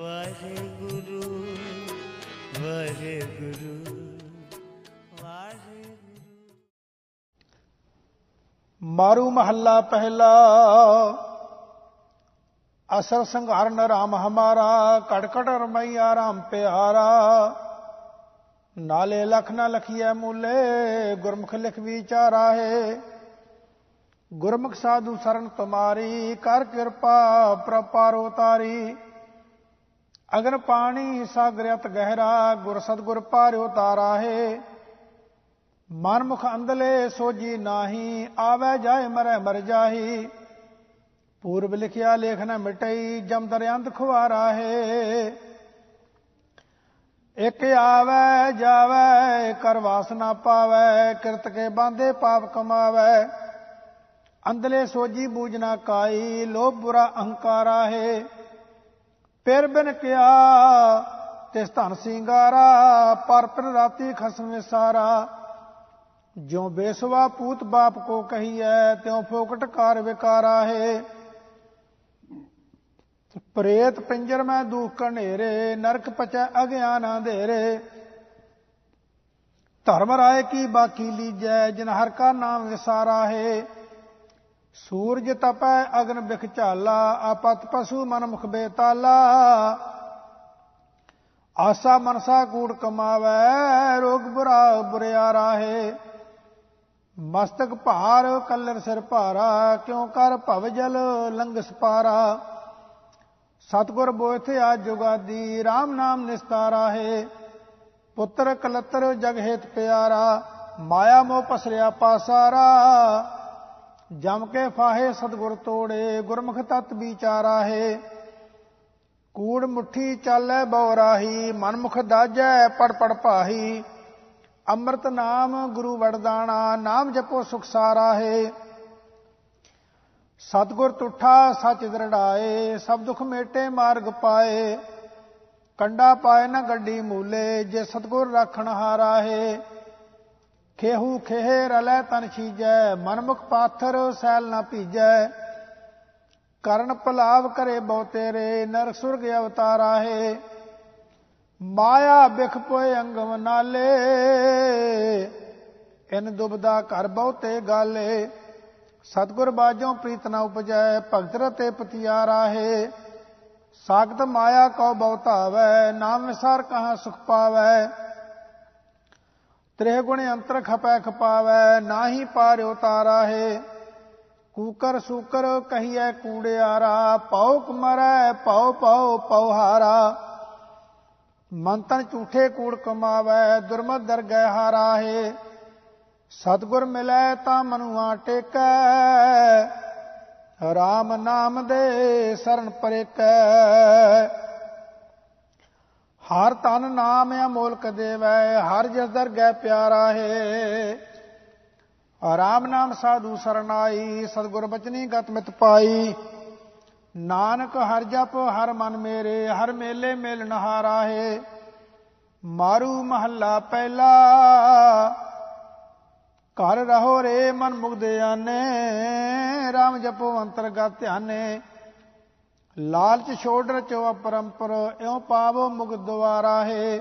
ਵਾਹਿਗੁਰੂ ਵਾਹਿਗੁਰੂ ਵਾਹਿਗੁਰੂ। ਮਾਰੂ ਮਹੱਲਾ ਪਹਿਲਾ, ਅਸਰ ਸੰਘਾਰਨ ਰਾਮ ਹਮਾਰਾ, ਕੜਕੜ ਰਮਈਆ ਰਾਮ ਪਿਆਰਾ। ਨਾਲੇ ਲਖ ਨਾ ਲਖੀਐ ਮੂਲੇ, ਗੁਰਮੁਖ ਲਿਖ ਵਿਚਾਰਾ ਹੈ। ਗੁਰਮੁਖ ਸਾਧੂ ਸਰਨ ਤੁਮਾਰੀ, ਕਰ ਕਿਰਪਾ ਪ੍ਰਪਾਰੋ ਤਾਰੀ। ਅਗਨ ਪਾਣੀ ਸਾਗਰਤ ਗਹਿਰਾ, ਗੁਰ ਸਤਗੁਰ ਪਾਰਿਓ ਤਾਰਾ ਹੈ। ਮਨਮੁਖ ਅੰਦਲੇ ਸੋਜੀ ਨਾਹੀ, ਆਵੇ ਜਾਏ ਮਰੈ ਮਰ ਜਾਹੀ। ਪੂਰਬ ਲਿਖਿਆ ਲੇਖ ਨ ਮਿਟਈ, ਜਮ ਦਰਿਆੰਤ ਖੁਆਰਾ ਹੈ। ਇਕ ਆਵੇ ਜਾਵੇ, ਕਰ ਵਾਸਨਾ ਪਾਵੇ, ਕਿਰਤ ਕੇ ਬਾਂਦੇ ਪਾਪ ਕਮਾਵੇ। ਅੰਦਲੇ ਸੋਜੀ ਬੂਝਨਾ ਕਾਈ, ਲੋਭ ਬੁਰਾ ਅਹੰਕਾਰਾ ਹੈ। ਪਿਰ ਬਿਨ ਕਿਆ ਤਿਸ ਧਨ ਸਿੰਗਾਰਾ, ਪਰ ਪਰ ਰਾਤੀ ਖਸਮ ਵਿਸਾਰਾ ਜਿਉ ਬੇਸਵਾ ਪੂਤ ਬਾਪ ਕੋ ਕਹੀਐ, ਤਿਉ ਫੋਕਟ ਕਾਰ ਵਿਕਾਰਾ ਹੈ। ਪ੍ਰੇਤ ਪਿੰਜਰ ਮੈਂ ਦੁਖ ਕਨੇਰੇ ਨਰਕ ਪਚੈ ਅਗਿਆਨ ਅੰਧੇਰੇ ਧਰਮ ਰਾਏ ਕੀ ਬਾਕੀ ਲੀਜੈ, ਜਿਨ ਹਰ ਕਾ ਨਾਮ ਵਿਸਾਰਾ ਹੈ। ਸੂਰਜ ਤਪੈ ਅਗਨ ਬਿਖ ਝਾਲਾ, ਆਪਤ ਪਸ਼ੂ ਮਨ ਮੁਖ ਬੇਤਾਲਾ। ਆਸਾ ਮਨਸਾ ਕੂੜ ਕਮਾਵੈ, ਰੋਗ ਬੁਰਾ ਬੁਰਿਆਰਾ ਹੈ ਮਸਤਕ ਭਾਰ ਕਲਰ ਸਿਰ ਭਾਰਾ, ਕਿਉ ਕਰ ਭਵ ਜਲ ਲੰਗਸ ਪਾਰਾ। ਸਤਗੁਰ ਬੋਇਥੇ ਆ ਜੁਗਾਦੀ RAM ਨਾਮ ਨਿਸਤਾਰਾ ਹੈ ਪੁੱਤਰ ਕਲਤਰ ਜਗ ਹੇਤ ਪਿਆਰਾ, ਮਾਇਆ ਮੋਹ ਪਸਰਿਆ ਪਾਸਾਰਾ। ਜਮ ਕੇ ਫਾਹੇ ਸਤਗੁਰ ਤੋੜੇ, ਗੁਰਮੁਖ ਤਤ ਵਿਚਾਰਾ ਹੈ ਕੂੜ ਮੁਠੀ ਚਾਲੈ ਬਉਰਾਹੀ ਮਨਮੁਖ ਦਾਜੈ ਪੜ ਪੜ ਪਾਹੀ ਅੰਮ੍ਰਿਤ ਨਾਮ ਗੁਰੂ ਵਰਦਾਨਾ ਨਾਮ ਜਪੋ ਸੁਖ ਸਾਰਾ ਹੈ ਸਤਗੁਰ ਤੁਠਾ ਸਚ ਦਰੜਾਏ, ਸਭ ਦੁਖ ਮੇਟੇ ਮਾਰਗ ਪਾਏ। ਕੰਡਾ ਪਾਏ ਨਾ ਗੱਡੀ ਮੂਲੇ, ਜੇ ਸਤਗੁਰ ਰੱਖਣ ਹਾਰਾ ਹੈ ਖੇਹੂ ਖੇਹ ਰਲੈ ਤਨ ਛੀਜੈ, ਮਨਮੁਖ ਪਾਥਰ ਸੈਲ ਨਾ ਭੀਜੈ। ਕਰਨ ਭਲਾਵ ਕਰੇ ਬਹੁ ਤੇਰੇ, ਨਰਕ ਸੁਰਗ ਅਵਤਾਰਾ ਹੈ ਮਾਇਆ ਬਿਖ ਪੋਏ ਅੰਗਮ ਨਾਲੇ, ਇਨ ਦੁਬਦਾ ਘਰ ਬਹੁਤੇ ਗਾਲੇ। ਸਤਗੁਰ ਬਾਜੋਂ ਪ੍ਰੀਤ ਨਾ ਉਪਜੈ, ਭਗਤ ਰਤੇ ਪਤਿਆਰਾ ਹੈ ਸਾਖਤ ਮਾਇਆ ਕਉ ਬਹੁਤਾਵੈ ਨਾਮ ਵਿਸਾਰ ਕਹਾਂ ਸੁਖ ਪਾਵੈ। ਤ੍ਰਿਹ ਗੁਣ ਅੰਤਰ ਖਪੈ ਖਪਾਵੈ, ਨਾਹੀ ਪਾਰਿਓ ਤਾਰਾ ਹੈ। ਕੂਕਰ ਸੂਕਰ ਕਹੀਐ ਕੂੜਿਆਰਾ, ਪਉ ਮਰੈ ਪਉ ਪਉ ਪਉਹਾਰਾ। ਮੰਤਨ ਝੂਠੇ ਕੂੜ ਕਮਾਵੈ, ਦੁਰਮਤ ਦਰਗਹਿ ਹਾਰਾ ਹੈ। ਸਤਗੁਰ ਮਿਲੈ ਤਾਂ ਮਨੁਆ ਟੇਕੈ, ਰਾਮ ਨਾਮ ਦੇ ਸਰਨ ਪਰੇਕੈ। ਹਰ ਤਨ ਨਾਮ ਅਮੋਲਕ ਦੇਵੈ, ਹਰ ਜਸ ਦਰਗਹਿ ਪਿਆਰਾ ਹੈ। ਰਾਮ ਨਾਮ ਸਾਧੂ ਸਰਨਾਈ, ਸਤਗੁਰ ਬਚਨੀ ਗਤ ਮਿਤ ਪਾਈ। ਨਾਨਕ ਹਰ ਜਪ, ਹਰ ਮਨ ਮੇਰੇ, ਹਰ ਮੇਲੇ ਮੇਲ ਨਹਾਰਾ ਹੈ। ਮਾਰੂ ਮਹੱਲਾ ਪਹਿਲਾ, ਘਰ ਰਹੋ ਰੇ ਮਨ ਮੁਗਦਿਆਨੇ RAM ਜਪੋ ਅੰਤਰਗਤ ਧਿਆਨੇ। ਲਾਲਚ ਛੋੜ ਰਚੋ ਅਪਰੰਪਰ, ਇਉ ਪਾਵੋ ਮੁਗ ਦੁਆਰਾ ਹੈ।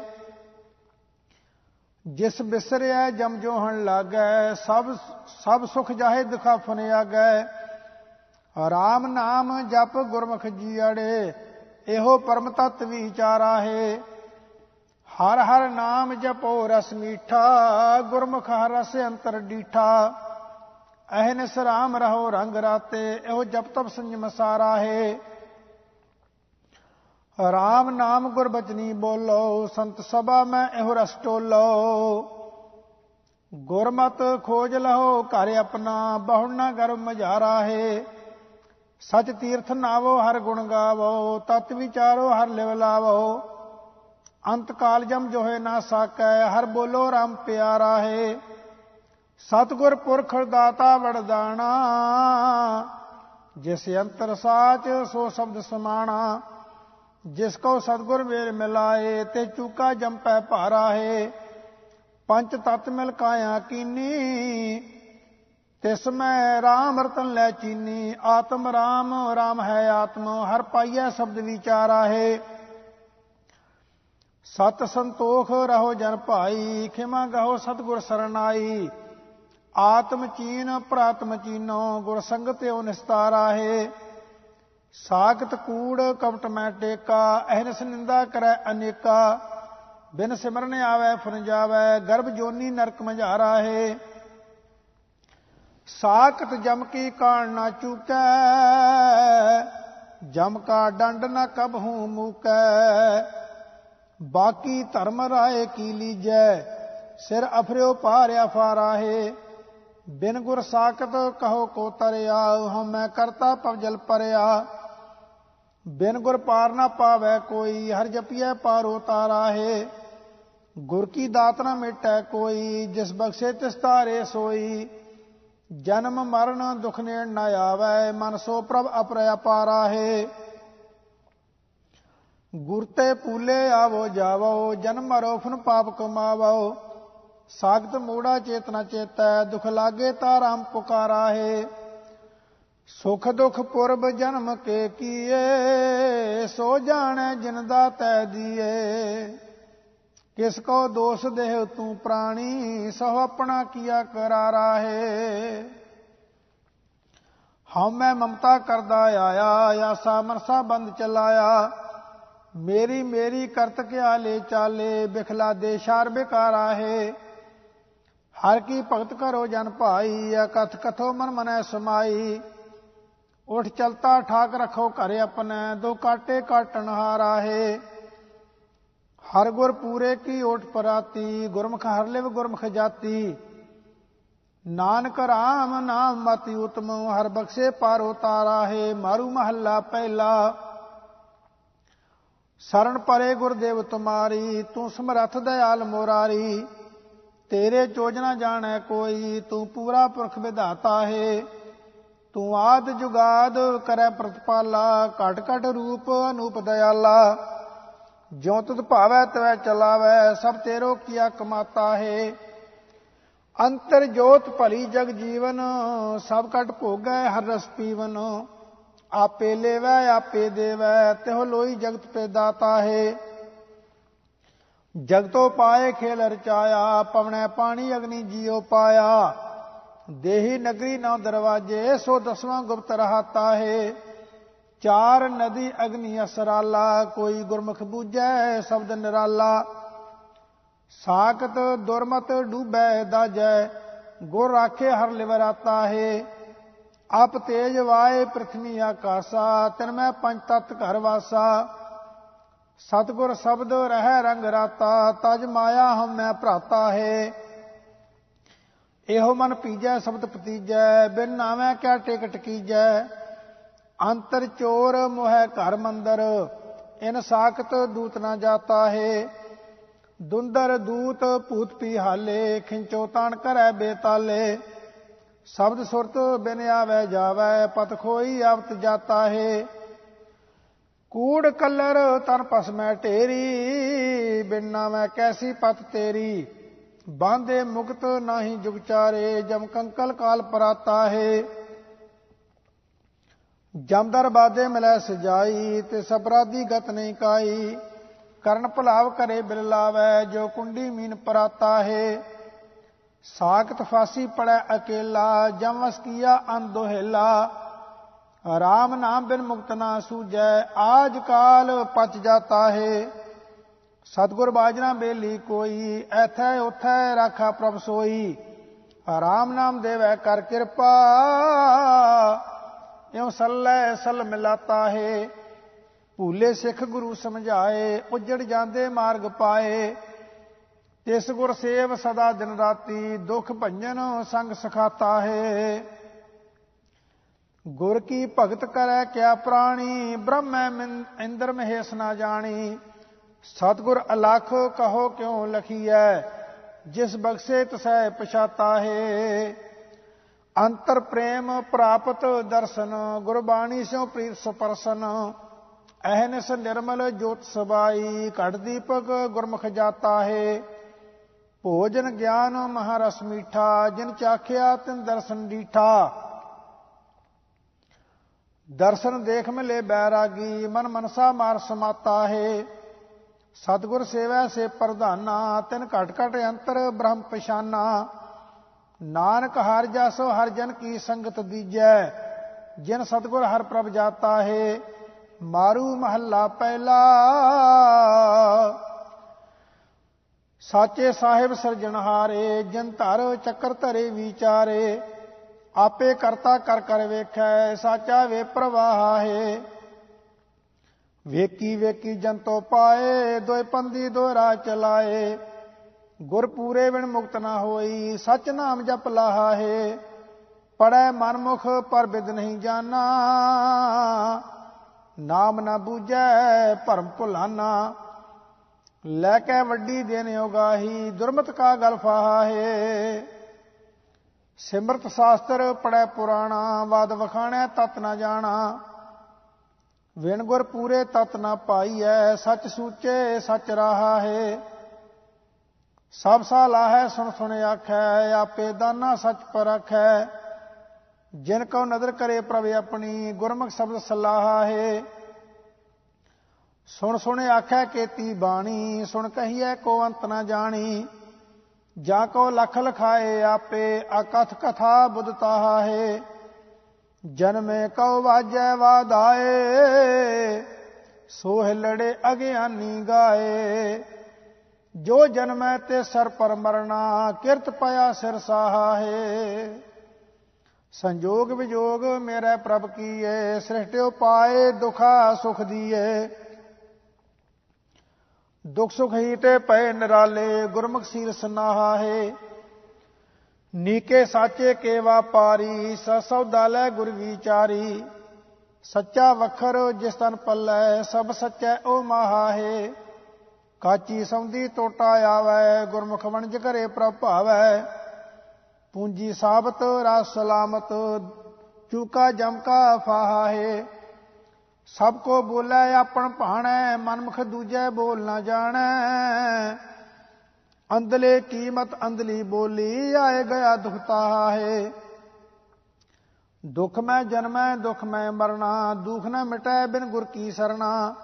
ਜਿਸ ਬਿਸਰਿਆ ਜਮ ਜੋਹਣ ਲਾਗੈ, ਸਭ ਸਭ ਸੁਖ ਜਾਹੇ ਦਿਖਾਫਨ ਆਗੈ ਰਾਮ ਨਾਮ ਜਪ ਗੁਰਮੁਖ ਜੀੜੇ ਇਹੋ ਪਰਮ ਤਤ ਵਿਚਾਰਾ ਹੈ। ਹਰ ਹਰ ਨਾਮ ਜਪੋ ਰਸ ਮੀਠਾ, ਗੁਰਮੁਖ ਹਰ ਰਸ ਅੰਤਰ ਡੀਠਾ। ਅਹਨਿਸ ਰਾਮ ਰਹੋ ਰੰਗ ਰਾਤੇ, ਇਹੋ ਜਪ ਤਪ ਸੰਜਮ ਸਾਰਾ ਹੈ। ਰਾਮ ਨਾਮ ਗੁਰਬਚਨੀ ਬੋਲੋ, ਸੰਤ ਸਭਾ ਮੈਂ ਇਹੋ ਰਸ ਟੋਲੋ ਗੁਰਮਤ ਖੋਜ ਲਹੋ, ਘਰ ਆਪਣਾ ਬਹੁੜ ਨਾ ਗਰ ਮਝਾਰਾ ਹੈ। ਸਚ ਤੀਰਥ ਨਾਵੋ, ਹਰ ਗੁਣ ਗਾਵੋ, ਤਤ ਵਿਚਾਰੋ, ਹਰ ਲਿਵ ਲਾਵੋ। ਅੰਤ ਕਾਲ ਜਮ ਜੋਹੇ ਨਾ ਸਾਕੈ, ਹਰ ਬੋਲੋ RAM ਪਿਆਰਾ ਹੈ। ਸਤਗੁਰ ਪੁਰਖ ਦਾਤਾ ਵਰਦਾਣਾ ਜਿਸ ਅੰਤਰ ਸਾਚ ਸੋ ਸ਼ਬਦ ਸਮਾਣਾ। ਜਿਸ ਕੋ ਸਤਗੁਰ ਵੇਲ ਮਿਲਾਏ ਤੇ ਚੂਕਾ ਜੰਪੈ ਭਾਰਾ ਹੈ ਪੰਜ ਤਤ ਮਿਲ ਕਾਇਆ ਕੀਨੀ, ਤਿਸ ਮੈਂ RAM ਰਤਨ ਲੈ ਚੀਨੀ। ਆਤਮ RAM RAM ਹੈ ਆਤਮ, ਹਰ ਪਾਈਐ ਸ਼ਬਦ ਵਿਚਾਰਾ ਹੈ ਸਤ ਸੰਤੋਖ ਰਹੋ ਜਨ ਭਾਈ, ਖਿਮਾ ਗਹੋ ਸਤਗੁਰ ਸਰਨਾਈ। ਆਤਮ ਚੀਨ, ਪ੍ਰਾਤਮ ਚੀਨੋ, ਗੁਰ ਸੰਗਤਿਓ ਨਿਸਤਾਰਾ ਹੈ ਸਾਖਤ ਕੂੜ ਕਪਟ ਮੈਂ ਟੇਕਾ ਅਹਨਸ ਨਿੰਦਾ ਕਰੈ ਅਨੇਕਾ। ਬਿਨ ਸਿਮਰਨ ਆਵੈ ਫੁਨ ਜਾਵੈ, ਗਰਭ ਜੋਨੀ ਨਰਕ ਮਝਾਰਾ ਹੈ। ਸਾਖਤ ਜਮ ਕੀ ਕਾਣ ਨਾ ਚੂਕੈ, ਜਮ ਕਾ ਡੰਡ ਨਾ ਕਬਹੂ ਮੂਕੈ। ਬਾਕੀ ਧਰਮ ਰਾਏ ਕੀ ਲੀਜੈ, ਸਿਰ ਅਫਰਿਓ ਪਾਰਿਆ ਫਾਰਾਹੇ ਬਿਨ ਗੁਰ ਸਾਖਤ ਕਹੋ ਕੋ ਤਰਿਆ, ਹਉ ਮੈਂ ਕਰਤਾ ਪਵਜਲ ਪਰਿਆ। ਬਿਨ ਗੁਰ ਪਾਰ ਨਾ ਪਾਵੈ ਕੋਈ, ਹਰ ਜਪੀਐ ਪਾਰੋ ਤਾਰਾ ਹੈ ਗੁਰ ਕੀ ਦਾਤ ਨਾ ਮਿਟੈ ਕੋਈ, ਜਿਸ ਬਖਸ਼ੇ ਤਿਸ ਤਾਰੇ ਸੋਈ। ਜਨਮ ਮਰਨ ਦੁਖ ਨੇੜ ਨਾ ਆਵੈ, ਮਨ ਸੋ ਪ੍ਰਭ ਪਾਰਾ ਹੈ ਗੁਰ ਤੇ ਪੂਲੇ ਆਵੋ ਜਾਵੋ, ਜਨਮ ਮਰੋ ਫਨ ਪਾਪ ਕਮਾਵੋ। ਸਾਗਤ ਮੂੜਾ ਚੇਤਨਾ ਚੇਤੈ, ਦੁਖ ਲਾਗੇ ਤਾਰਾਮ ਪੁਕਾਰਾ ਹੈ ਸੁਖ ਦੁਖ ਪੁਰਬ ਜਨਮ ਕੇ ਕੀਏ, ਸੋ ਜਾਣੈ ਜਿਨਦਾ ਤੈ ਦੀਏ। ਕਿਸ ਕੋ ਦੋਸ ਦੇਹ ਤੂੰ ਪ੍ਰਾਣੀ, ਸੋ ਆਪਣਾ ਕੀਆ ਕਰਾਰਾ ਹੈ ਹਉ ਮੈਂ ਮਮਤਾ ਕਰਦਾ ਆਇਆ, ਆਸਾ ਮਨਸਾ ਬੰਦ ਚਲਾਇਆ। ਮੇਰੀ ਮੇਰੀ ਕਰਤ ਕਿਆ ਲੈ ਚਾਲੇ, ਬਿਖਲਾ ਦੇ ਸ਼ਾਰ ਬਿਕਾਰਾ ਹੈ ਹਰ ਕੀ ਭਗਤ ਕਰੋ ਜਨ ਭਾਈ, ਅਕਥ ਕਥੋ ਮਨ ਮਨੈ ਸਮਾਈ। ਉਠ ਚਲਤਾ ਠਾਕ ਰਖੋ ਘਰ ਆਪਣਾ, ਦੋ ਕਾਟੇ ਕਾਟਣ ਹਾਰਾ ਹੈ। ਹਰ ਗੁਰ ਪੂਰੇ ਕੀ ਓਟ ਪਰਾਤੀ, ਗੁਰਮੁਖ ਹਰ ਲਿਵ ਗੁਰਮੁਖ ਜਾਤੀ। ਨਾਨਕ ਰਾਮ ਨਾਮ ਮਤਿ ਉਤਮ, ਹਰ ਬਖਸ਼ੇ ਪਾਰੋ ਤਾਰਾ ਹੈ, ਮਾਰੂ ਮਹੱਲਾ ਪਹਿਲਾ। ਸਰਣ ਪਰੇ ਗੁਰਦੇਵ ਤੁਮਾਰੀ, ਤੂੰ ਸਮਰੱਥ ਦਇਆਲ ਮੋਰਾਰੀ। ਤੇਰੇ ਚੋਜਨਾ ਜਾਣੈ ਕੋਈ, ਤੂੰ ਪੂਰਾ ਪੁਰਖ ਵਿਧਾਤਾ ਹੈ। ਤੂੰ ਆਦ ਜੁਗਾਦ ਕਰੈ ਪ੍ਰਤਪਾਲਾ, ਘਟ ਘਟ ਰੂਪ ਅਨੂਪ ਦਇਆਲਾ। ਜਿਉ ਤੁਧ ਭਾਵੈ, ਤਵੈ ਚਲਾਵੈ, ਸਭ ਤੇਰੋ ਕੀਆ ਕਮਾਤਾ ਹੈ। ਅੰਤਰ ਜੋਤ ਭਲੀ ਜਗ ਜੀਵਨ, ਸਭ ਕਟ ਭੋਗੈ ਹਰ ਰਸ ਪੀਵਨ। ਆਪੇ ਲੇਵੈ, ਆਪੇ ਦੇਵੈ, ਤਿਹੁ ਲੋਈ ਜਗਤ ਪੇ ਦਾਤਾ ਹੈ। ਜਗਤੋ ਪਾਏ ਖੇਲ ਰਚਾਇਆ, ਪਵਣੈ ਪਾਣੀ ਅਗਨੀ ਜੀਉ ਪਾਇਆ। ਦੇਹੀ ਨਗਰੀ ਨੌ ਦਰਵਾਜੇ, ਸੋ ਦਸਵਾਂ ਗੁਪਤ ਰਹਾਤਾ ਹੈ। ਚਾਰ ਨਦੀ ਅਗਨੀ ਅਸਰਾਲਾ, ਕੋਈ ਗੁਰਮੁਖ ਬੂਝੈ, ਸ਼ਬਦ ਨਿਰਾਲਾ। ਸਾਖਤ ਦੁਰਮਤ ਡੂਬੈ, ਦਾਜੈ, ਗੁਰ ਆਖੇ ਹਰ ਲਿਵਰਾਤਾ ਹੈ। ਆਪ ਤੇਜ ਵਾਏ ਪ੍ਰਥਮੀ ਆਕਾਸਾ, ਤਿਨ ਮੈਂ ਪੰਜ ਤਤ ਘਰ ਵਾਸਾ। ਸਤਗੁਰ ਸ਼ਬਦ ਰਹਿ ਰੰਗ ਰਾਤਾ, ਤਜ ਮਾਇਆ ਹਮ ਮੈਂ ਭਰਾਤਾ ਹੈ। ਇਹੋ ਮਨ ਪੀਜੈ, ਸ਼ਬਦ ਪਤੀਜੈ, ਬਿਨ ਨਾਵੇਂ ਕਿਆ ਟਿਕ ਟਕੀਜੈ। ਅੰਤਰ ਚੋਰ ਮੋਹਿ ਘਰ ਮੰਦਰ, ਇਨ ਸਾਖਤ ਦੂਤ ਨਾ ਜਾਤਾ ਹੈ। ਦੁੰਦਰ ਦੂਤ ਭੂਤ ਪੀ ਹਾਲੇ, ਖਿੰਚੋ ਤਾਣ ਕਰੈ ਬੇਤਾਲੇ। ਸ਼ਬਦ ਸੁਰਤ ਬਿਨ ਆਵੇ ਜਾਵੇ, ਪਤ ਖੋਈ ਆਵਤ ਜਾਤਾ ਹੈ। ਕੂੜ ਕਲਰ ਤਨ ਪਸ ਮੈਂ ਢੇਰੀ, ਬਿਨਾ ਮੈਂ ਕੈਸੀ ਪਤ ਤੇਰੀ। ਬਾਂਦੇ ਮੁਕਤ ਨਹੀਂ ਜੁਗਚਾਰੇ ਜਮ ਕੰਕਲ ਕਾਲ ਪਰਾਤਾ ਹੈ। ਜਮਦਰ ਬਾਦੇ ਮਿਲੈ ਸਜਾਈ, ਤੇ ਸਪਰਾਦੀ ਗਤ ਨਹੀਂ ਕਾਈ। ਕਰਨ ਭਲਾਵ ਕਰੇ ਬਿਲ ਲਾਵੇ, ਜੋ ਕੁੰਡੀ ਮੀਨ ਪਰਾਤਾ ਹੈ। ਸਾਖਤ ਫਾਸੀ ਪੜੈ ਅਕੇਲਾ, ਜਮ ਵਸ ਕੀਆ ਅਨ ਰਾਮ ਨਾਮ ਬਿਨ ਮੁਕਤ ਨਾ ਸੂਜੈ ਆਜ ਕਾਲ ਪਚ ਜਾਤਾ ਹੈ। ਸਤਗੁਰ ਬਾਜਨਾ ਬੇਲੀ ਕੋਈ, ਐਥੈ ਉਥੈ ਰਾਖਾ ਪ੍ਰਭ ਸੋਈ। ਰਾਮ ਨਾਮ ਦੇਵੈ ਕਰ ਕਿਰਪਾ, ਇਉ ਸੱਲੇ ਸਲ ਮਿਲਾਤਾ ਹੈ। ਭੂਲੇ ਸਿੱਖ ਗੁਰੂ ਸਮਝਾਏ, ਉਜੜ ਜਾਂਦੇ ਮਾਰਗ ਪਾਏ। ਤਿਸ ਗੁਰ ਸੇਵ ਸਦਾ ਦਿਨ ਰਾਤੀ, ਦੁਖ ਭੰਜਨ ਸੰਗ ਸਖਾਤਾ ਹੈ। ਗੁਰ ਕੀ ਭਗਤ ਕਰੈ ਕਿਆ ਪ੍ਰਾਣੀ, ਬ੍ਰਹਮੈ ਇੰਦਰ ਮਹੇਸ਼ ਨਾ ਜਾਣੀ। ਸਤਗੁਰ ਅਲਖ ਕਹੋ ਕਿਉ ਲਖੀਐ? ਜਿਸ ਬਖਸ਼ੇ ਤਸੈ ਪਛਾਤਾ ਹੈ ਅੰਤਰ ਪ੍ਰੇਮ ਪ੍ਰਾਪਤ ਦਰਸ਼ਨ, ਗੁਰਬਾਣੀ ਸਿਉ ਪ੍ਰੀਤ ਸਪਰਸਨ। ਅਹਨਸ ਨਿਰਮਲ ਜੋਤ ਸਬਾਈ, ਘੜ ਦੀਪਕ ਗੁਰਮੁਖ ਜਾਤਾ ਹੈ ਭੋਜਨ ਗਿਆਨ ਮਹਾਰਸ ਮੀਠਾ, ਜਿਨ ਚਾਖਿਆ ਤਿਨ ਦਰਸ਼ਨ ਡੀਠਾ। ਦਰਸ਼ਨ ਦੇਖ ਮਿਲੇ ਬੈਰਾਗੀ, ਮਨ ਮਨਸਾ ਮਾਰ ਸਮਾਤਾ ਹੈ ਸਤਗੁਰ ਸੇਵੈ ਸੇ ਪ੍ਰਧਾਨਾ, ਤਿਨ ਘਟ ਘਟ ਅੰਤਰ ਬ੍ਰਹਮ ਪਛਾਨਾ। ਨਾਨਕ ਹਰ ਜਸੋ ਹਰ ਜਨ ਕੀ ਸੰਗਤ ਦੀਜੈ, ਜਿਨ ਸਤਗੁਰ ਹਰ ਪ੍ਰਭ ਜਾਤਾ ਹੈ, ਮਾਰੂ ਮਹੱਲਾ ਪਹਿਲਾ। ਸਾਚੇ ਸਾਹਿਬ ਸਿਰਜਣਹਾਰੇ ਜਿਨ ਧਰ ਚੱਕਰ ਧਰੇ ਵਿਚਾਰੇ, ਆਪੇ ਕਰਤਾ ਕਰ ਕਰ ਵੇਖੈ, ਸਾਚਾ ਵੇ ਪ੍ਰਵਾਹ ਹੈ। ਵੇਕੀ ਵੇਕੀ ਜੰਤੋ ਪਾਏ ਦੋਇ ਪੰਦੀ ਦੋ ਰਾਹ ਚਲਾਏ। ਗੁਰ ਪੂਰੇ ਬਿਨ ਮੁਕਤ ਨਾ ਹੋਈ, ਸਚ ਨਾਮ ਜਪ ਲਾਹਾ। ਹੈ ਪੜੈ ਮਨਮੁਖ ਪਰ ਬਿਦ ਨਹੀਂ ਜਾਣਾ। ਨਾਮ ਨਾ ਬੂਝੈ, ਭਰਮ ਭੁਲਾਨਾ। ਲੈ ਕੇ ਵੱਡੀ ਦੇਨ ਉਗਾਹੀ, ਦੁਰਮਤ ਕਾ ਗਲ ਫਾਹਾ। ਹੈ ਸਿਮਰਤ ਸ਼ਾਸਤਰ ਪੜੈ ਪੁਰਾਣਾ, ਵਾਦ ਵਖਾਣੈ ਤਤ ਨਾ ਜਾਣਾ। ਵਿਣ ਗੁਰ ਪੂਰੇ ਤਤ ਨਾ ਪਾਈਐ, ਸੱਚ ਸੂਚੇ, ਸੱਚ ਰਹਾ ਹੈ। ਸਭ ਸਾਲਾ ਹੈ ਸੁਣ ਸੁਣ ਆਖੈ, ਆਪੇ ਦਾਨਾ ਸੱਚ ਪਰਖੈ ਜਿਨ ਕੋ ਨਦਰ ਕਰੇ ਪ੍ਰਵੇ ਆਪਣੀ, ਗੁਰਮੁਖ ਸ਼ਬਦ ਸਲਾਹਾ ਹੈ। ਸੁਣ ਸੁਣ ਆਖੈ ਕੀਤੀ ਬਾਣੀ, ਸੁਣ ਕਹੀਐ ਕੋ ਅੰਤ ਨਾ ਜਾਣੀ। ਜਾ ਕੋ ਲਖ ਲਖਾਏ, ਆਪੇ ਅਕਥ ਕਥਾ ਬੁੱਧਤਾ ਹੈ। ਜਨਮੇ ਕਉ ਵਾਜੈ ਵਾਧਾਏ, ਸੋਹ ਲੜੇ ਅਗਿਆਨੀ ਗਾਏ। ਜੋ ਜਨਮੈ ਤੇ ਸਰ ਪਰ ਮਰਨਾ, ਕਿਰਤ ਪਿਆ ਸਿਰ ਸਾਹਾ ਹੈ ਸੰਜੋਗ ਵਿਜੋਗ ਮੇਰੇ ਪ੍ਰਭ ਕੀਏ ਸ੍ਰਿਸ਼ਟਿਓ ਪਾਏ ਦੁਖਾ ਸੁਖ ਦੀਏ। ਦੁਖ ਸੁਖ ਹੀ ਤੇ ਪਏ ਨਿਰਾਲੇ, ਗੁਰਮੁਖ ਸੀਲ ਸਨਾਹਾ। ਹੈ ਨੀਕੇ ਸਾਚੇ ਕੇ ਵਾਪਾਰੀ ਸੌਦਾ ਲੈ ਗੁਰ ਵਿਚਾਰੀ। ਸੱਚਾ ਵਖਰ ਜਿਸ ਤਨ ਪੱਲੈ, ਸਭ ਸੱਚੈ ਉਹ ਮਹਾ ਕਾਚੀ ਸੌਂਦੀ ਟੋਟਾ ਆਵੈ, ਗੁਰਮੁਖ ਵਣਜ ਘਰੇ ਪ੍ਰਭਾਵੈ ਪੂੰਜੀ ਸਾਬਤ, ਰਸ ਸਲਾਮਤ, ਚੂਕਾ ਜਮਕਾ ਫਾਹਾ। ਸਭ ਕੋ ਬੋਲੇ, ਆਪਣ ਭਾਣੈ, ਮਨਮੁਖ ਦੂਜੈ ਬੋਲ ਨਾ ਜਾਣੈ। ਅੰਦਲੇ ਕੀਮਤ ਅੰਦਲੀ ਬੋਲੀ ਆਏ ਗਿਆ ਦੁਖਤਾ ਹੈ ਦੁਖ ਮੈਂ ਜਨਮੈ, ਦੁਖ ਮੈਂ ਮਰਨਾ, ਦੁਖ ਨਾ ਮਿਟੈ ਬਿਨ ਗੁਰ ਕੀ ਸਰਣਾ।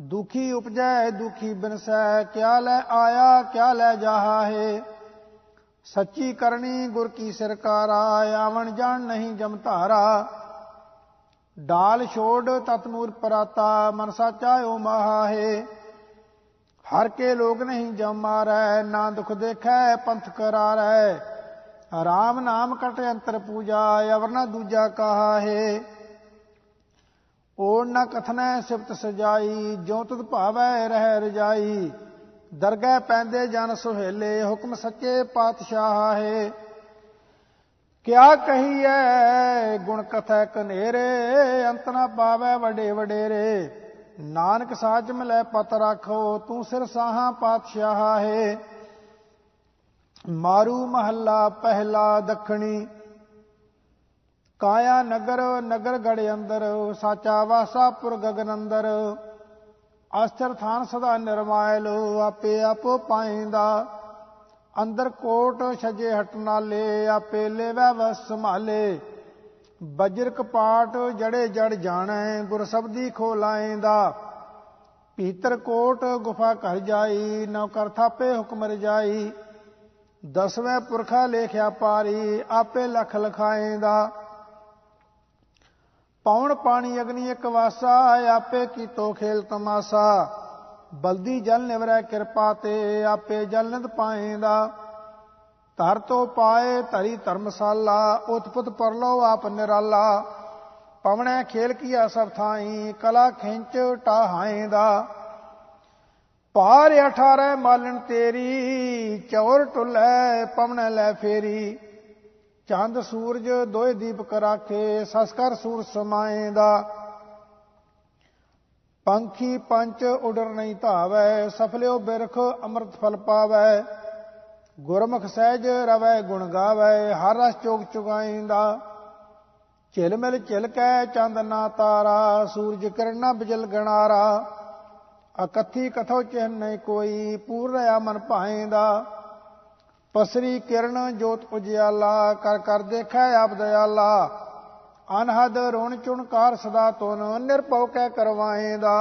ਦੁਖੀ ਉਪਜੈ, ਦੁਖੀ ਬਿਨਸੈ ਕਿਆ ਲੈ ਆਇਆ, ਕਿਆ ਲੈ ਜਾਹਾ। ਹੈ ਸੱਚੀ ਕਰਨੀ ਗੁਰ ਕੀ ਸਰਕਾਰਾ ਆਵਣ ਜਾਣ ਨਹੀਂ ਜਮ ਧਾਰਾ। ਡਾਲ ਛੋੜ ਤਤਮੂਰ ਪਰਾਤਾ, ਮਨ ਸਾਚਾ ਓ ਮਹਾ। ਹੈ ਹਰ ਕੇ ਲੋਕ ਨਹੀਂ ਜਮ ਮਾਰੈ ਨਾ ਦੁਖ ਦੇਖੈ, ਪੰਥ ਕਰਾਰੈ ਰਾਮ ਨਾਮ ਕਟ ਅੰਤਰ ਪੂਜਾ, ਅਵਰਨਾ ਦੂਜਾ ਕਹਾ ਹੈ। ਓੜ ਨਾ ਕਥਨੈ ਸਿਫਤ ਸਜਾਈ ਜੋ ਤੁਧ ਭਾਵੈ ਰਹਿ ਰਜਾਈ। ਦਰਗਹਿ ਪੈਂਦੇ ਜਨ ਸੁਹੇਲੇ, ਹੁਕਮ ਸੱਚੇ ਪਾਤਸ਼ਾਹ ਹੈ। ਕਿਆ ਕਹੀਐ ਗੁਣ ਕਥੈ ਕਨੇਰੇ ਅੰਤ ਨਾ ਪਾਵੈ ਵਡੇ ਵਡੇਰੇ। ਨਾਨਕ ਸਾਚ ਮਿਲੈ ਪਤ ਰੱਖੋ, ਤੂੰ ਸਿਰ ਸਾਹਾਂ ਪਾਤਸ਼ਾਹ ਹੈ। ਮਾਰੂ ਮਹੱਲਾ ਪਹਿਲਾ ਦੱਖਣੀ, ਕਾਇਆ ਨਗਰ ਨਗਰ ਗੜ ਅੰਦਰ, ਸਾਚਾ ਵਾਸਾ ਪੁਰ ਗਗਨ ਅੰਦਰ ਅਸਥਰ ਥਾਨ ਸਦਾ ਨਿਰਮਾਇਲ, ਆਪੇ ਆਪੋ ਪਾਇੰਦਾ। ਅੰਦਰ ਕੋਟ ਛਜੇ ਹਟ ਨਾਲੇ ਆਪੇ ਲੈਵੈ ਵਸ ਸੰਭਾਲੇ। ਬਜਰ ਕਪਾਟ ਜੜੇ ਜੜ ਜਾਣਾ, ਗੁਰ ਸਬਦੀ ਖੋਲਾਏਂਦਾ ਭੀਤਰ ਕੋਟ ਗੁਫਾ ਘਰ ਜਾਈ ਨੌ ਕਰ ਥਾਪੇ ਹੁਕਮ ਰਜਾਈ। ਦਸਵੇਂ ਪੁਰਖਾ ਲੇਖਿਆ ਪਾਰੀ, ਆਪੇ ਲਖ ਲਖਾਏਂਦਾ ਪੌਣ ਪਾਣੀ ਅਗਨੀ ਇੱਕ ਵਾਸਾ, ਆਪੇ ਕੀਤੋ ਖੇਲ ਤਮਾਸਾ। ਬਲਦੀ ਜਲ ਨਿਵਰੈ ਕਿਰਪਾ ਤੇ, ਆਪੇ ਜਲ ਪਾਏ ਦਾ ਧਰ ਤੋ ਪਾਏ ਧਰੀ ਧਰਮਸਾਲਾ, ਉਤਪਤ ਪਰਲੋ ਆਪ ਨਿਰਾਲਾ। ਪਵਣੈ ਖੇਲ ਕੀਆ ਸਭ ਥਾਈ, ਕਲਾ ਖਿੰਚ ਟਾਹਾਏਂਦਾ ਪਾਰ 18 ਮਾਲਣ ਤੇਰੀ, ਚੌਰ ਟੁੱਲੇ ਪਵਣੈ ਲੈ ਫੇਰੀ। ਚੰਦ ਸੂਰਜ ਦੋਏ ਦੀਪਕ ਰਾਖੇ ਸਸਕਰ ਸੂਰ ਸਮਾਏ ਦਾ ਪੰਖੀ ਪੰਚ ਉਡਰ ਨਹੀਂ ਧਾਵੈ, ਸਫਲਿਓ ਬਿਰਖ ਅੰਮ੍ਰਿਤ ਫਲ ਪਾਵੈ। ਗੁਰਮੁਖ ਸਹਿਜ ਰਵੈ ਗੁਣ ਗਾਵੈ, ਹਰ ਰਸ ਚੋਕ ਚੁਗਾਇਂਦਾ। ਝਿਲ ਮਿਲ ਝਿਲ ਕੈ ਚੰਦ ਨਾ ਤਾਰਾ, ਸੂਰਜ ਕਿਰਨਾ ਬਿਜਲ ਗਣਾਰਾ। ਅਕਥੀ ਕਥੋ ਚਿਹਨ ਨਹੀਂ ਕੋਈ ਪੂਰ ਰਿਆ ਮਨ ਭਾਏਂਦਾ ਪਸਰੀ ਕਿਰਨ ਜੋਤ ਉਜਿਆਲਾ ਕਰ ਕਰ ਦੇਖੈ ਆਪ ਦਇਆਲਾ। ਅਨਹਦ ਰੋਣ ਚੁਣਕਾਰ ਸਦਾ ਤੁਨ ਨਿਰਭਉ ਕੈ ਕਰਵਾਏਂਦਾ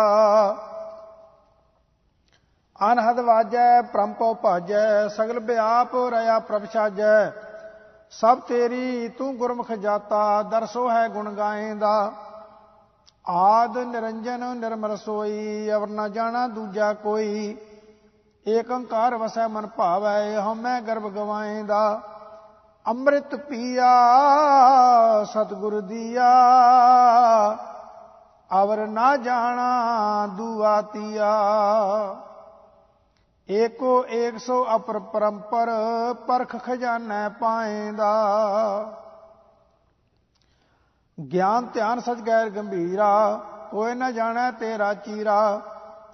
ਅਨਹਦ ਵਾਜੈ, ਪ੍ਰੰਪੋ ਭਾਜੈ ਸਗਲ ਬਿਆਪ ਰਿਆ ਪ੍ਰਭ ਛਾਜੈ। ਸਭ ਤੇਰੀ ਤੂੰ ਗੁਰਮੁਖ ਜਾਤਾ, ਦਰਸੋ ਹੈ ਗੁਣ ਗਾਏਂਦਾ ਆਦ ਨਿਰੰਜਨ ਨਿਰਮਲ ਸੋਈ, ਅਵਰ ਨਾ ਜਾਣਾ ਦੂਜਾ ਕੋਈ। ਏਕ ਓੰਕਾਰ ਵਸੈ ਮਨ ਭਾਵੈ ਹਮੈ ਗਰਭ ਗਵਾਏ ਦਾ ਅੰਮ੍ਰਿਤ ਪੀਆ, ਸਤਿਗੁਰ ਦੀਆ। ਅਵਰ ਨਾ ਜਾਣਾ ਦੁਆਤੀਆ ਏਕੋ ਏਕ ਸੋ ਅਪਰ ਪਰੰਪਰ ਪਰਖ ਖਜ਼ਾਨਾ ਪਾਏਂਦਾ। ਗਿਆਨ ਧਿਆਨ ਸਚ ਗੈਰ ਗੰਭੀਰਾ, ਕੋਈ ਨਾ ਜਾਣੈ ਤੇਰਾ ਚੀਰਾ।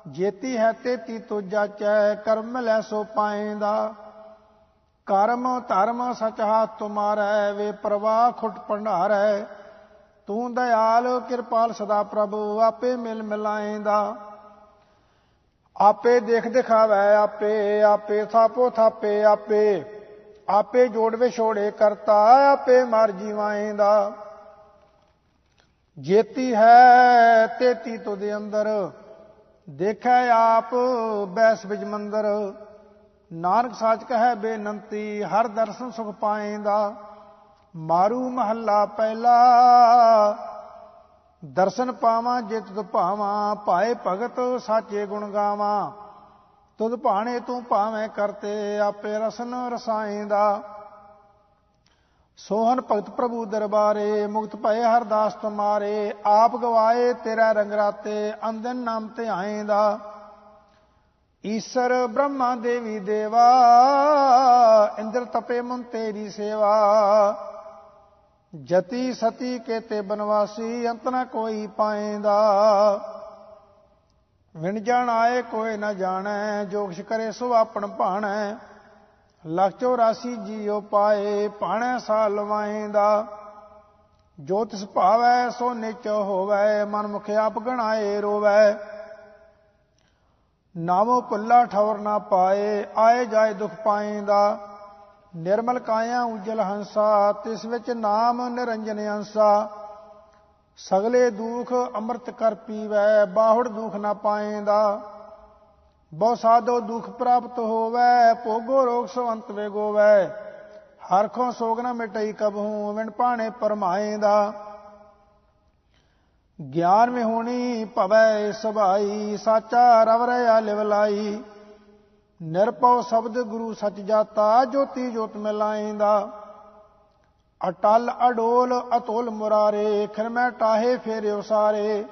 ਜੇਤੀ ਹੈ ਤੇਤੀ ਤੋ ਜਾਚੈ ਕਰਮ ਲੈ ਸੋ ਪਾਏਂਦਾ। ਕਰਮ ਧਰਮ ਸਚ ਹਾਥ ਤੁਮਾਰੈ ਵੇ ਪ੍ਰਵਾਹ ਖੁੱਟ ਭੰਡਾਰੈ। ਤੂੰ ਦਇਆਲ ਕਿਰਪਾਲ ਸਦਾ ਪ੍ਰਭੂ, ਆਪੇ ਮਿਲ ਮਿਲਾਏਂਦਾ। ਆਪੇ ਦੇਖ ਦਿਖਾਵੈ ਆਪੇ ਆਪੇ ਥਾਪੋ ਥਾਪੇ, ਆਪੇ ਆਪੇ ਜੋੜ ਵਿਛੋੜੇ ਕਰਤਾ, ਆਪੇ ਮਰ ਜੀਵਾਏਂਦਾ ਜੇਤੀ ਹੈ ਤੇਤੀ ਤੁਧ ਅੰਦਰ, ਦੇਖੈ ਆਪ ਬੈਸ ਵਿਜ ਮੰਦਰ। ਨਾਨਕ ਸਾਚ ਕਹੈ ਬੇਨੰਤੀ, ਹਰ ਦਰਸ਼ਨ ਸੁਖ ਪਾਏਂਦਾ ਮਾਰੂ ਮਹੱਲਾ ਪਹਿਲਾ ਦਰਸ਼ਨ ਪਾਵਾਂ, ਜੇ ਤੁਧ ਭਾਵਾਂ ਪਾਏ ਭਗਤ ਸਾਚੇ ਗੁਣ ਗਾਵਾਂ। ਤੁਧ ਭਾਣੇ ਤੂੰ ਭਾਵੇਂ ਕਰਤੇ, ਆਪੇ ਰਸਨ ਰਸਾਏ ਦਾ ਸੋਹਨ ਭਗਤ ਪ੍ਰਭੂ ਦਰਬਾਰੇ, ਮੁਕਤ ਭਏ ਹਰਦਾਸ ਤੁਮਾਰੇ, ਆਪ ਗਵਾਏ ਤੇਰਾ ਰੰਗਰਾਤੇ ਅੰਦਨ ਨਾਮ ਤੇ ਆਏ ਦਾ ਈਸ਼ਰ ਬ੍ਰਹਮਾ ਦੇਵੀ ਦੇਵਾ, ਇੰਦਰ ਤਪੇ ਮਨ ਤੇਰੀ ਸੇਵਾ। ਜਤੀ ਸਤੀ ਕੇਤੇ ਬਨਵਾਸੀ, ਅੰਤ ਨਾ ਕੋਈ ਪਾਏਂਦਾ। ਵਿਣ ਜਾਣ ਆਏ, ਕੋਈ ਨਾ ਜਾਣੈ ਜੋਗਸ਼ ਕਰੇ ਸੋ ਆਪਣ ਭਾਣੈ। ਲੱਖ 84 ਜੀਉ ਪਾਏ, ਭਾਣੈ ਸਾਲ ਲਵਾਏਂਦਾ। ਜੋ ਤਿਸ ਭਾਵੈ, ਸੋ ਨਿਚ ਹੋਵੈ, ਮਨ ਮੁਖ ਆਪ ਗਣਾਏ ਰੋਵੈ। ਨਾਮੋ ਭੁੱਲਾ ਠੌਰ ਨਾ ਪਾਏ, ਆਏ ਜਾਏ ਦੁਖ ਪਾਏਂਦਾ। ਨਿਰਮਲ ਕਾਇਆ ਉਜਲ ਹੰਸਾ, ਤਿਸ ਵਿੱਚ ਨਾਮ ਨਿਰੰਜਨ ਅੰਸਾ। ਸਗਲੇ ਦੁਖ ਅੰਮ੍ਰਿਤ ਕਰ ਪੀਵੈ, ਬਾਹੁੜ ਦੁਖ ਨਾ ਪਾਏਂਦਾ। ਬਹੁ ਸਾਧੋ ਦੁਖ ਪ੍ਰਾਪਤ ਹੋਵੈ, ਭੋਗੋ ਰੋਗ ਸਵੰਤ ਵੇਗੋਵੈ। ਹਰਖੋਂ ਸੋਗ ਨਾ ਮਿਟਈ ਕਬਹੂ, ਵਿਣ ਪਾਣੇ ਪਰਮਾਏਂਦਾ। ਗਿਆਨ ਮੇ ਹੋਣੀ ਭਵੈ ਸਭਾਈ, ਸਾਚਾ ਰਵ ਰਿਆ ਲਿਵਲਾਈ ਨਿਰਪਉ ਸ਼ਬਦ ਗੁਰੂ ਸਚ ਜਾਤਾ ਜੋਤੀ ਜੋਤ ਮਿਲਾਏਂਦਾ ਅਟਲ ਅਡੋਲ ਅਤੋਲ ਮੁਰਾਰੇ, ਖਿਰ ਮੈਂ ਟਾਹੇ ਫੇਰਿਓ ਸਾਰੇ।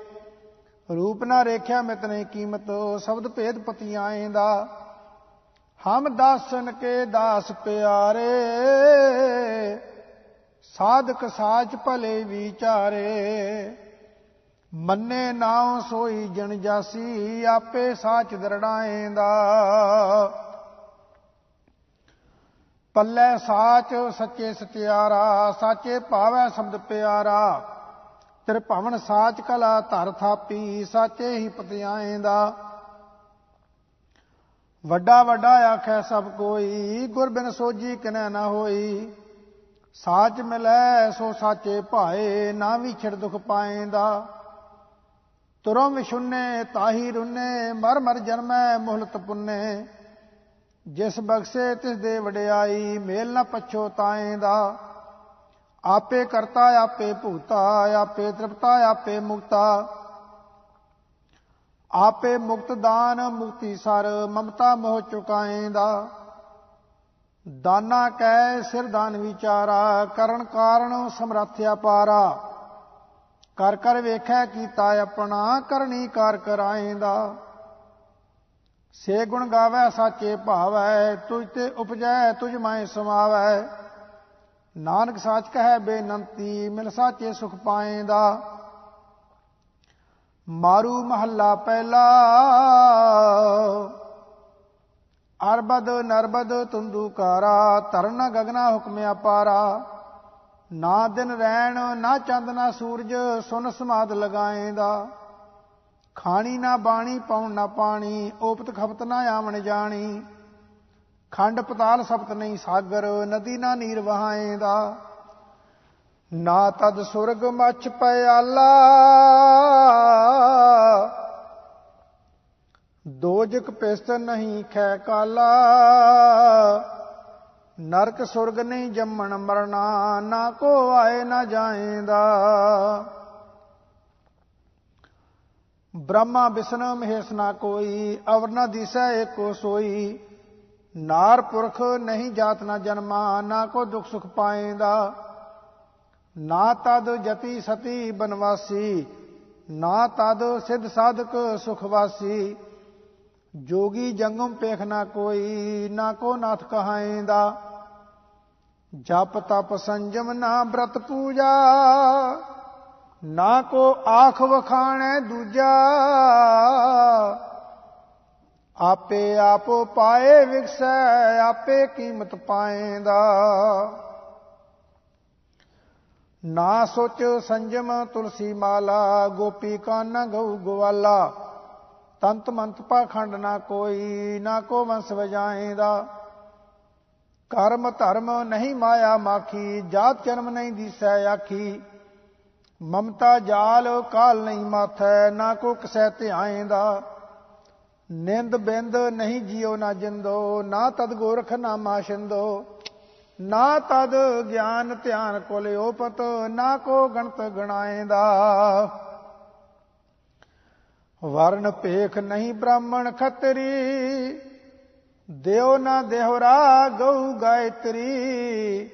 ਰੂਪ ਨਾ ਰੇਖਿਆ ਮਿਤ ਨਹੀਂ ਕੀਮਤ, ਸ਼ਬਦ ਭੇਦ ਪਤੀਆਂ ਦਾ ਹਮ ਦਾਸਨ ਕੇ ਦਾਸ ਪਿਆਰੇ, ਸਾਧਕ ਸਾਚ ਭਲੇ ਵਿਚਾਰੇ। ਮੰਨੇ ਨਾ ਸੋਈ ਜਨ ਜਾਸੀ, ਆਪੇ ਸਾਚ ਦਰੜਾਏਂਦਾ ਪੱਲੇ ਸਾਚ ਸੱਚੇ ਸਤਿਆਰਾ, ਸਾਚੇ ਭਾਵੈ ਸ਼ਬਦ ਪਿਆਰਾ। ਤੇਰੇ ਭਵਨ ਸਾਚ ਕਲਾ ਧਰ ਥਾਪੀ, ਸਾਚੇ ਹੀ ਪਤਿਆਏਂਦਾ ਵੱਡਾ ਵੱਡਾ ਆਖੈ ਸਭ ਕੋਈ, ਗੁਰ ਬਿਨ ਸੋਜੀ ਕਿਨੈ ਨਾ ਹੋਈ। ਸਾਚ ਮਿਲੈ ਸੋ ਸਾਚੇ ਭਾਏ, ਨਾ ਵੀ ਛੜ ਦੁਖ ਪਾਏਂਦਾ ਤੁਰਮ ਵਿਸ਼ੁੰਨੇ ਤਾਹੀ ਰੁੰਨੇ, ਮਰ ਮਰ ਜਨਮੈ ਮੁਹਲਤ ਪੁੰਨੇ। ਜਿਸ ਬਖਸ਼ੇ ਤਿਸ ਦੇ ਵਡਿਆਈ, ਮੇਲ ਨਾ ਪਛੋ ਤਾਏਂਦਾ ਆਪੇ ਕਰਤਾ, ਆਪੇ ਭੂਤਾ ਆਪੇ ਤ੍ਰਿਪਤਾ, ਆਪੇ ਮੁਕਤਾ। ਆਪੇ ਮੁਕਤ ਦਾਨ, ਮੁਕਤੀ ਸਰ, ਮਮਤਾ ਮੋਹ ਚੁਕਾਏ ਦਾ। ਦਾਨਾ ਕੈ, ਸਿਰ ਦਾਨ ਵਿਚਾਰਾ, ਕਰਨ ਕਾਰਨ ਸਮਰੱਥਿਆ ਪਾਰਾ। ਕਰ ਕਰ ਵੇਖੈ ਕੀਤਾ ਆਪਣਾ, ਕਰਨੀ ਕਾਰ ਕਰਾਏਂਦਾ ਸੇ ਗੁਣ ਗਾਵੈ, ਸਾਚੇ ਭਾਵੈ ਤੁਝ ਤੇ ਉਪਜੈ ਤੁਝ ਮੈਂ ਸਮਾਵੈ। ਨਾਨਕ ਸਾਚ ਕਹੈ, ਬੇਨੰਤੀ, ਮਿਲ ਸਾਚੇ ਸੁਖ ਪਾਏਂਦਾ ਮਾਰੂ ਮਹੱਲਾ ਪਹਿਲਾ, ਅਰਬਦ ਨਰਬਦ ਤੁੰਦੂਕਾਰਾ ਤਰਨ ਗਗਨਾ ਹੁਕਮ ਅਪਾਰਾ। ਨਾ ਦਿਨ ਰਹਿਣ ਨਾ ਚੰਦ, ਨਾ ਸੂਰਜ, ਸੁਨ ਸਮਾਦ ਲਗਾਏਂਦਾ। ਖਾਣੀ ਨਾ ਬਾਣੀ, ਪਾਉਣ ਨਾ ਪਾਣੀ, ਓਪਤ ਖਪਤ ਨਾ ਆਵਣ ਜਾਣੀ। ਖੰਡ ਪਤਾਲ ਸਪਤ ਨਹੀਂ ਸਾਗਰ, ਨਦੀ ਨਾ ਨੀਰ ਵਹਾਏਂਦਾ। ਨਾ ਤਦ ਸੁਰਗ ਮੱਛ ਪਿਆਲਾ ਦੋਜਕ ਪਿਸਤ ਨਹੀਂ ਖੈ ਕਾਲਾ। ਨਰਕ ਸੁਰਗ ਨਹੀਂ ਜੰਮਣ ਮਰਨਾ, ਨਾ ਕੋ ਆਏ ਨਾ ਜਾਏਂਦਾ। ਬ੍ਰਹਮਾ ਵਿਸ਼ਨ ਮਹੇਸ਼ ਨਾ ਕੋਈ ਅਵਰ ਨਾ ਦਿਸੈ ਏਕੋ ਸੋਈ। ਨਾਰ ਪੁਰਖ ਨਹੀਂ ਜਾਤ ਨਾ ਜਨਮਾ, ਨਾ ਕੋ ਦੁਖ ਸੁਖ ਪਾਏਂਦਾ। ਨਾ ਤਦ ਜਤੀ ਸਤੀ ਬਨਵਾਸੀ, ਨਾ ਤਦ ਸਿਧ ਸਾਧਕ ਸੁਖਵਾਸੀ ਜੋਗੀ ਜੰਗਮ ਪੇਖ ਨਾ ਕੋਈ, ਨਾ ਕੋ ਨਾਥ ਕਹਾਏਂਦਾ। ਜਪ ਤਪ ਸੰਜਮ ਨਾ ਬ੍ਰਤ ਪੂਜਾ, ਨਾ ਕੋ ਆਖ ਵਖਾਣੈ ਦੂਜਾ। ਆਪੇ ਆਪੋ ਪਾਏ ਵਿਕਸੈ, ਆਪੇ ਕੀਮਤ ਪਾਏਂਦਾ। ਨਾ ਸੋਚ ਸੰਜਮ ਤੁਲਸੀ ਮਾਲਾ, ਗੋਪੀ ਕਾਨਾ ਗਉ ਗਵਾਲਾ। ਤੰਤ ਮੰਤ ਪਾਖੰਡ ਨਾ ਕੋਈ, ਨਾ ਕੋ ਵੰਸ ਵਜਾਏਂਦਾ। ਕਰਮ ਧਰਮ ਨਹੀਂ ਮਾਇਆ ਮਾਖੀ, ਜਾਤ ਜਨਮ ਨਹੀਂ ਦੀਸੈ ਆਖੀ। ਮਮਤਾ ਜਾਲ ਕਾਲ ਨਹੀਂ ਮਾਥੈ, ਨਾ ਕੋ ਕਸੈ ਧਿਆਏਂਦਾ ਨਿੰਦ ਬਿੰਦ ਨਹੀਂ ਜਿਉ ਨਾ ਜਿੰਦੋ, ਨਾ ਤਦ ਗੋਰਖ ਨਾ ਮਾਸ਼ਿੰਦੋ ਨਾ ਤਦ ਗਿਆਨ ਧਿਆਨ ਕੋਲ ਓਪਤ, ਨਾ ਕੋ ਗਣਤ ਗਣਾਏਂਦਾ ਵਰਨ ਭੇਖ ਨਹੀਂ ਬ੍ਰਾਹਮਣ ਖੱਤਰੀ ਦਿਓ ਨਾ ਦੇਹਰਾ ਗਉ ਗਾਇਤਰੀ।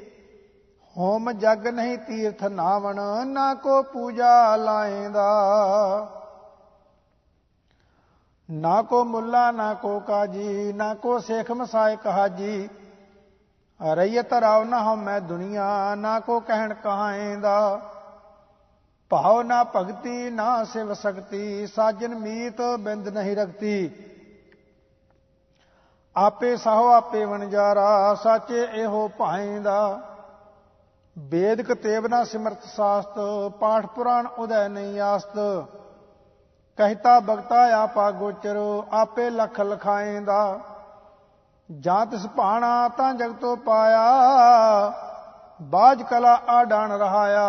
ਹੋਮ ਜਗ ਨਹੀਂ ਤੀਰਥ ਨਾਵਣ, ਨਾ ਕੋ ਪੂਜਾ ਲਾਏਂਦਾ ਨਾ ਕੋ ਮੁੱਲਾ, ਨਾ ਕੋ ਕਾਜੀ, ਨਾ ਕੋ ਸੇਖ ਮਸਾਇ ਕਹਾਜੀ ਰਈਤ ਰਾਵ ਨਾ ਹਉ ਮੈਂ ਦੁਨੀਆ, ਨਾ ਕੋ ਕਹਿਣ ਕਹਾਏਂਦਾ ਭਾਵ ਨਾ ਭਗਤੀ, ਨਾ ਸਿਵ ਸਕਤੀ, ਸਾਜਨ ਮੀਤ ਬਿੰਦ ਨਹੀਂ ਰਖਤੀ ਆਪੇ ਸਾਹੋ ਆਪੇ ਵਣਜਾਰਾ ਸਾਚੇ ਇਹੋ ਭਾਏਂਦਾ ਵੇਦ ਕਤੇਬ ਨਾ ਸਿਮਰਤ ਸਾਸਤ, ਪਾਠ ਪੁਰਾਣ ਉਦੈ ਨਹੀਂ ਆਸਤ। ਕਹਿਤਾ ਬਗਤਾ ਆਪਾ ਗੋਚਰ, ਆਪੇ ਲਖ ਲਖਾਏਂਦਾ ਜਾਂ ਤਿਸ ਭਾਣਾ ਤਾਂ ਜਗਤੋ ਪਾਇਆ, ਬਾਜ ਕਲਾ ਆਡਾਣ ਰਹਾਇਆ।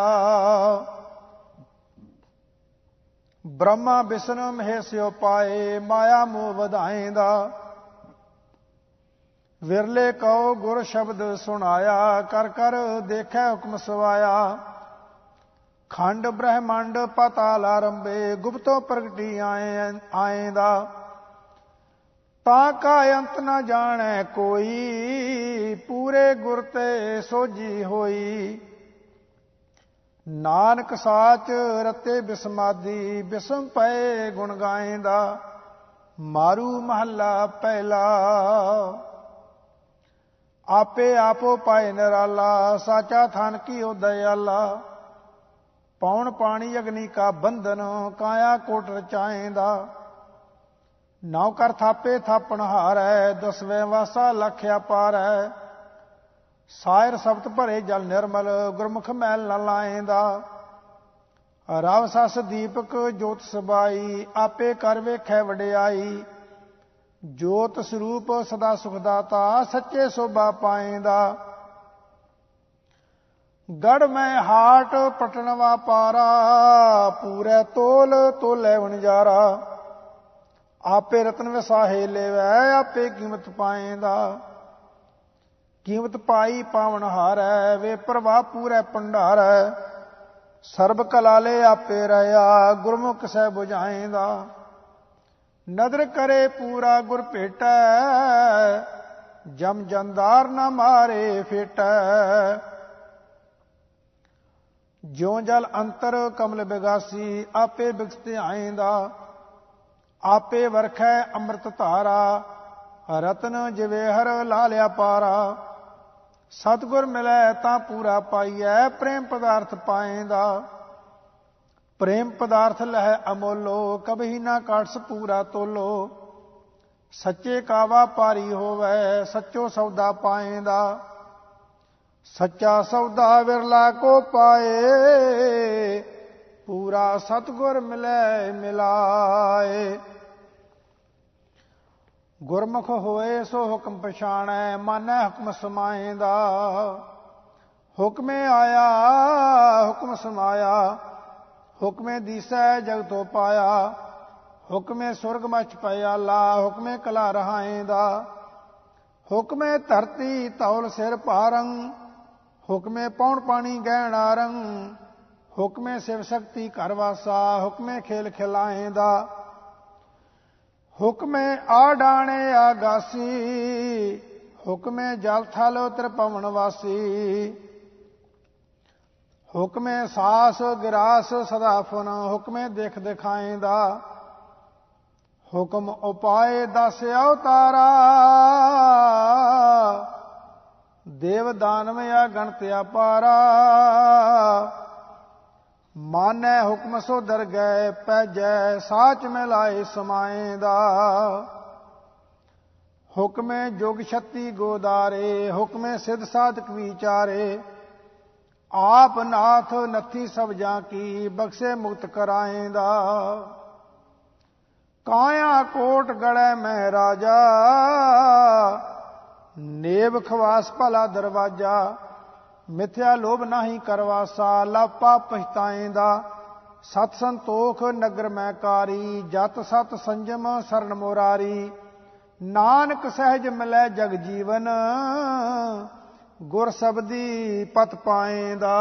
ਬ੍ਰਹਮਾ ਵਿਸ਼ਨ ਮਹੇਸਿਓ ਪਾਏ, ਮਾਇਆ ਮੋਹ ਵਧਾਏਂਦਾ ਵਿਰਲੇ ਕਉ ਗੁਰ ਸ਼ਬਦ ਸੁਣਾਇਆ, ਕਰ ਕਰ ਦੇਖੈ ਹੁਕਮ ਸਵਾਇਆ। ਖੰਡ ਬ੍ਰਹਮੰਡ ਪਤਾਲ ਆਰੰਭੇ ਗੁਪਤੋ ਪ੍ਰਗਟੀ ਆਏ ਦਾ ਤਾਂ ਕਾ ਅੰਤ ਨਾ ਜਾਣੈ ਕੋਈ, ਪੂਰੇ ਗੁਰ ਤੇ ਸੋਜੀ ਹੋਈ। ਨਾਨਕ ਸਾਚ ਰਤੇ ਬਿਸਮਾਦੀ, ਬਿਸਮ ਪਏ ਗੁਣ ਗਾਏ ਦਾ ਮਾਰੂ ਮਹੱਲਾ ਪਹਿਲਾ। ਆਪੇ ਆਪੋ ਪਾਏ ਨਿਰਾਲਾ, ਸਾਚਾ ਥਨ ਕੀ ਉਹ ਦਇਆਲਾ। ਪੌਣ ਪਾਣੀ ਅਗਨੀ ਕਾ ਬੰਧਨ, ਕਾਇਆ ਕੋਟ ਰਚਾਏਂਦਾ। ਨੌ ਕਰ ਥਾਪੇ ਥਾਪਣ ਹਾਰੈ, ਦਸਵੇਂ ਵਾਸਾ ਲਖਿਆ ਪਾਰੈ। ਸਾਇਰ ਸਬਤ ਭਰੇ ਜਲ ਨਿਰਮਲ, ਗੁਰਮੁਖ ਮੈਲ ਨ ਲਾਏਂਦਾ। ਰਵ ਸਸ ਦੀਪਕ ਜੋਤ ਸਬਾਈ, ਆਪੇ ਕਰ ਵੇਖੈ ਵਡਿਆਈ। ਜੋਤ ਸਰੂਪ ਸਦਾ ਸੁਖ ਦਾਤਾ ਸੱਚੇ ਸੋਭਾ ਪਾਏਂਦਾ। ਗੜ ਮੈਂ ਹਾਟ ਪਟਣਵਾ ਪਾਰਾ ਪੂਰੇ ਤੋਲ ਤੋਲੇ ਵਣਜਾਰਾ। ਆਪੇ ਰਤਨ ਵਸਾਹੇ ਲੈਵੈ, ਆਪੇ ਕੀਮਤ ਪਾਏਂਦਾ। ਕੀਮਤ ਪਾਈ ਪਾਵਨ ਹਾਰੈ, ਵੇ ਪ੍ਰਵਾਹ ਪੂਰੇ ਭੰਡਾਰੈ। ਸਰਬ ਕਲਾਲੇ ਆਪੇ ਰਹਾ ਗੁਰਮੁਖ ਸਹਿ 부ਝਾਏਂਦਾ ਨਦਰ ਕਰੇ ਪੂਰਾ ਗੁਰ ਭੇਟੈ, ਜਮ ਜੰਦਾਰ ਨਾ ਮਾਰੇ ਫੇਟੈ। ਜਿਉ ਜਲ ਅੰਤਰ ਕਮਲ ਬਿਗਾਸੀ, ਆਪੇ ਬਿਗਸਤੇ ਆਏਂਦਾ ਆਪੇ ਵਰਖੈ ਅੰਮ੍ਰਿਤ ਧਾਰਾ, ਰਤਨ ਜਵੇਹਰ ਲਾਲਿਆ ਪਾਰਾ। ਸਤਗੁਰ ਮਿਲੈ ਤਾਂ ਪੂਰਾ ਪਾਈਐ, ਪ੍ਰੇਮ ਪਦਾਰਥ ਪਾਏਂਦਾ ਪ੍ਰੇਮ ਪਦਾਰਥ ਲਹਿ ਅਮੋਲੋ ਕਭੀ ਨਾ ਕਾਟਸ ਪੂਰਾ ਤੋਲੋ। ਸੱਚੇ ਕਾਵਾ ਪਾਰੀ ਹੋਵੇ, ਸੱਚੋ ਸੌਦਾ ਪਾਏਂਦਾ। ਸੱਚਾ ਸੌਦਾ ਵਿਰਲਾ ਕੋ ਪਾਏ, ਪੂਰਾ ਸਤਗੁਰ ਮਿਲੇ ਮਿਲਾਏ। ਗੁਰਮੁਖ ਹੋਏ ਸੋ ਹੁਕਮ ਪਛਾਣੈ, ਮਾਨੈ ਹੁਕਮ ਸਮਾਏਂਦਾ। ਹੁਕਮੇ ਆਇਆ, ਹੁਕਮ ਸਮਾਇਆ। ਹੁਕਮੇ ਦੀਸੈ ਜਗ ਤੋਂ ਪਾਇਆ, ਹੁਕਮੇ ਸੁਰਗ ਮਚ ਪਿਆਲਾ ਹੁਕਮੇ ਕਲਾ ਰਹਾਏਂਦਾ ਹੁਕਮੇ ਧਰਤੀ ਤੌਲ ਸਿਰ ਭਾਰੰ, ਹੁਕਮੇ ਪੌਣ ਪਾਣੀ ਗਹਿਣਾ ਰੰ ਹੁਕਮੇ ਸਿਵ ਸ਼ਕਤੀ ਘਰ ਵਾਸਾ, ਹੁਕਮੇ ਖੇਲ ਖਿਲਾਏਂਦਾ ਹੁਕਮੇ ਆ ਡਾਣੇ ਆਗਾਸੀ ਹੁਕਮੇ ਜਲ ਥਲ ਉਤਰ ਪਵਨ ਵਾਸੀ। ਹੁਕਮੇ ਸਾਸ ਗਿਰਾਸ ਸਦਾ ਫਨ, ਹੁਕਮੇ ਦੇਖ ਦਿਖਾਏ ਦਾ। ਹੁਕਮ ਉਪਾਏ ਦਸ ਅਵਤਾਰਾ। ਦੇਵ ਦਾਨਵ ਆ ਗਣਤ ਅਪਾਰਾ ਮਾਨੈ ਹੁਕਮ ਸੋ ਦਰ ਗਏ ਪੈਜੈ, ਸਾਚ ਮਿਲਾਏ ਸਮਾਏ ਦਾ। ਹੁਕਮੇ ਜੁਗ ਛਤੀ ਗੋਦਾਰੇ, ਹੁਕਮੇ ਸਿਧ ਸਾਧਕ ਵਿਚਾਰੇ। ਆਪ ਨਾਥ ਨਥੀ ਸਭ ਜਾਂ ਕੀ ਬਖਸ਼ੇ ਮੁਕਤ ਕਰਾਏਂਦਾ। ਕਾਇਆ ਕੋਟ ਗੜੈ ਮੈਂ ਰਾਜਾ, ਨੇਬ ਖਵਾਸ ਭਲਾ ਦਰਵਾਜਾ, ਮਿਥਿਆ ਲੋਭ ਨਹੀਂ ਕਰਵਾਸਾ, ਲਾਪਾ ਪਛਤਾਏਂਦਾ। ਸਤ ਸੰਤੋਖ ਨਗਰ ਮੈਂ ਕਾਰੀ, ਜਤ ਸਤ ਸੰਜਮ ਸਰਨ ਮੋਰਾਰੀ। ਨਾਨਕ ਸਹਿਜ ਮਿਲੈ ਜਗ ਜੀਵਨ ਗੁਰ ਸਬਦੀ ਪਤ ਪਾਏਂਦਾ।